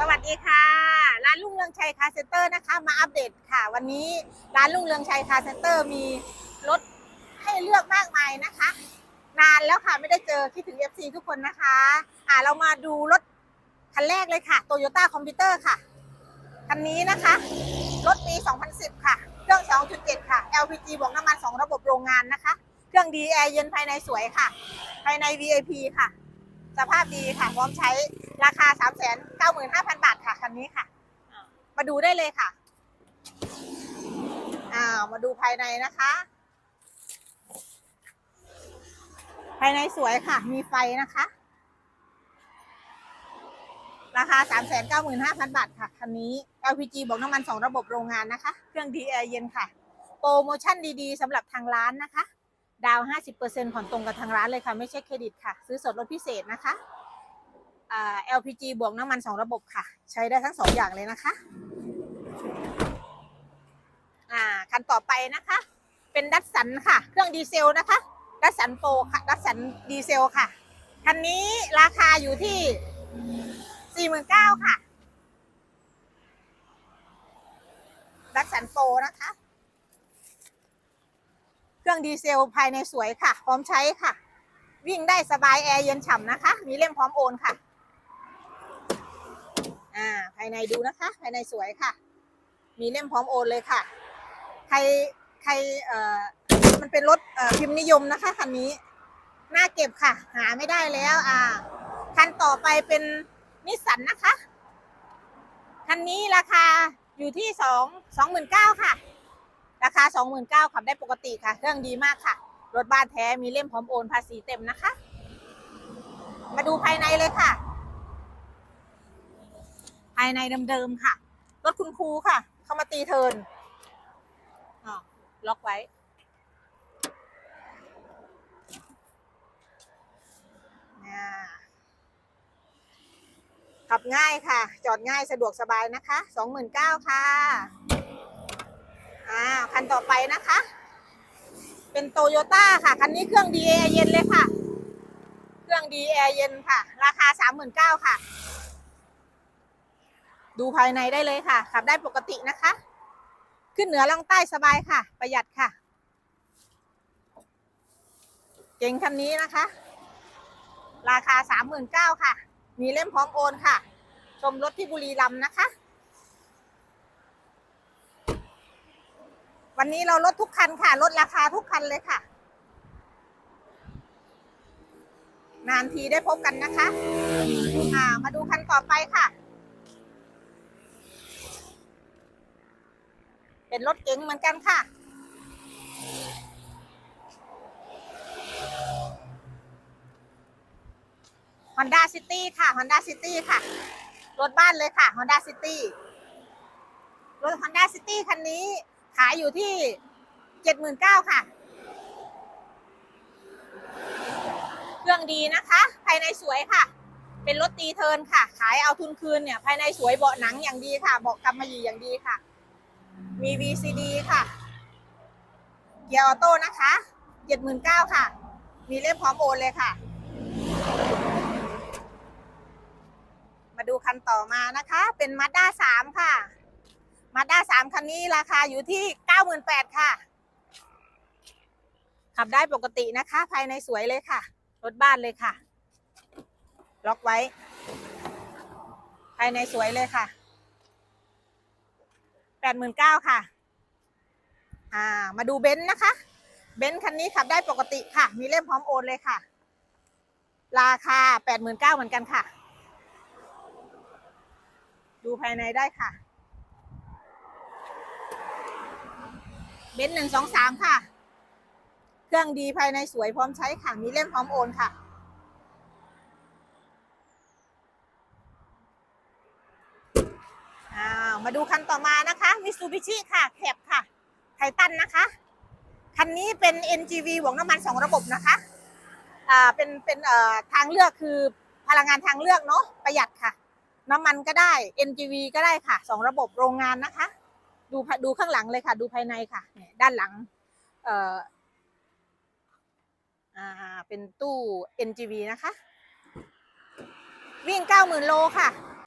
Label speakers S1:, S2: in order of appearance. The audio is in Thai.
S1: สวัสดีค่ะ ร้านลุงเรืองชัยคาเซ็นเตอร์นะคะ มาอัปเดตค่ะ วันนี้ร้านลุงเรืองชัยคาเซ็นเตอร์มีรถให้เลือกมากมายนะคะ นานแล้วค่ะไม่ได้เจอคิดถึง FC ทุกคนนะคะ อ่าเรามาดูรถคันแรกเลยค่ะ Toyota Computer ค่ะคันนี้นะคะ รถปี 2010 ค่ะ เครื่อง 2.7 ค่ะ LPG บวกน้ำมัน 2 ระบบโรงงานนะคะ เครื่องดีแอร์เย็นภายในสวยค่ะ ภายใน VIP ค่ะ สภาพดีค่ะพร้อมใช้ราคา 3 9 5 0 0 0 บาทค่ะคันนี้ค่ะ มาดูได้เลยค่ะอ่ามาดูภายในนะคะ ภายในสวยค่ะ มีไฟนะคะ ราคา 3 9 5 0 0 0 บาทค่ะคันนี้ LPG บอกน้ำมัน 2 ระบบโรงงานนะคะ เครื่องดีแอร์เย็นค่ะ โปรโมชั่นดีๆสำหรับทางร้านนะคะ ดาวน์50%ผ่อนตรงกับทางร้านเลยค่ะ ไม่ใช่เครดิตค่ะ ซื้อสดลดพิเศษนะคะอ่า LPG บวกน้ำมัน 2 ระบบค่ะ ใช้ได้ทั้ง 2 อย่างเลยนะคะอ่าคันต่อไปนะคะ เป็นดัตสันค่ะ เครื่องดีเซลนะคะ ดัตสันโปรค่ะ ดัตสันดีเซลค่ะ คันนี้ราคาอยู่ที่ 49,000ค่ะดัตสันโปรนะคะ ครื่องดีเซลภายในสวยค่ะ พร้อมใช้ค่ะ วิ่งได้สบายแอร์เย็นฉ่ำนะคะ มีเล่มพร้อมโอนค่ะ อ่า ภายในดูนะคะ ภายในสวยค่ะ มีเล่มพร้อมโอนเลยค่ะ ใครใครเอ่อมันเป็นรถเอ่อพิมพ์นิยมนะคะคันนี้น่าเก็บค่ะ หาไม่ได้แล้ว อ่า คันต่อไปเป็นนิสสันนะคะ คันนี้ราคาอยู่ที่สองสองหมื่นเก้าค่ะ ราคา 29,000ขับได้ปกติค่ะ เครื่องดีมากค่ะ รถบ้านแท้มีเล่มพร้อมโอนภาษีเต็มนะคะ มาดูภายในเลยค่ะ ภายในเดิมๆค่ะ รถคุณครูค่ะ เข้ามาตีเทินอ่าล็อกไว้ขับง่ายค่ะ จอดง่ายสะดวกสบายนะคะ 29,000ค่ะ อ่าคันต่อไปนะคะ เป็นโตโยต้าค่ะ คันนี้เครื่องดีแอร์เย็นเลยค่ะ เครื่องดีแอร์เย็นค่ะ ราคาสามหมื่นเก้าค่ะ ดูภายในได้เลยค่ะ ขับได้ปกตินะคะ ขึ้นเหนือล่องใต้สบายค่ะ ประหยัดค่ะ เก่งคันนี้นะคะ ราคาสามหมื่นเก้าค่ะ มีเล่มพร้อมโอนค่ะ ชมรถที่บุรีรัมย์นะคะ วันนี้เราลดทุกคันค่ะ ลดราคาทุกคันเลยค่ะ นานทีได้พบกันนะคะอ่ามาดูคันต่อไปค่ะ เป็นรถเก๋งเหมือนกันค่ะ Honda City ค่ะ Honda City ค่ะ รถบ้านเลยค่ะ Honda City รถ Honda City คันนี้ ขายอยู่ที่เจ็ดหมื่นเก้าค่ะ เครื่องดีนะคะ ภายในสวยค่ะ เป็นรถตีเทินค่ะ ขายเอาทุนคืนเนี่ย ภายในสวยเบาะหนังอย่างดีค่ะ เบาะกำมะหยี่อย่างดีค่ะ มี VCD ค่ะ เกียร์ออโต้นะคะเจ็ดหมื่นเก้าค่ะ มีเล่มพร้อมโอนเลยค่ะ มาดูคันต่อมานะคะ เป็นมาด้าสามค่ะ มาด้าสามคันนี้ราคาอยู่ที่เก้าหมื่นแปดค่ะ ขับได้ปกตินะคะ ภายในสวยเลยค่ะ รถบ้านเลยค่ะ ล็อกไว้ ภายในสวยเลยค่ะแปดหมื่นเก้าค่ะ อ่า มาดูเบนซ์นะคะ เบนซ์คันนี้ขับได้ปกติค่ะ มีเล่มพร้อมโอนเลยค่ะ ราคาแปดหมื่นเก้าเหมือนกันค่ะ ดูภายในได้ค่ะ เบนซ์หนึ่งสองสามค่ะ เครื่องดีภายในสวยพร้อมใช้ค่ะ มีเล่มพร้อมโอนค่ะ มาดูคันต่อมานะคะมิ t ูบิชิค่ะแคบค่ะ ไททันนะคะ คันนี้เป็น NGV หวงน้ำมันสองระบบนะคะ อ่า เป็น เป็นเอ่อทางเลือกคือพลังงานทางเลือกเนาะประหยัดค่ะ น้ำมันก็ได้ NGV ก็ได้ค่ะสองระบบโรงงานนะคะ ดูดูข้างหลังเลยค่ะ ดูภายในค่ะเนี่ยด้านหลัง เอ่ออ่าเป็นตู้ NGV นะคะ วิ่ง 90,000 โลค่ะ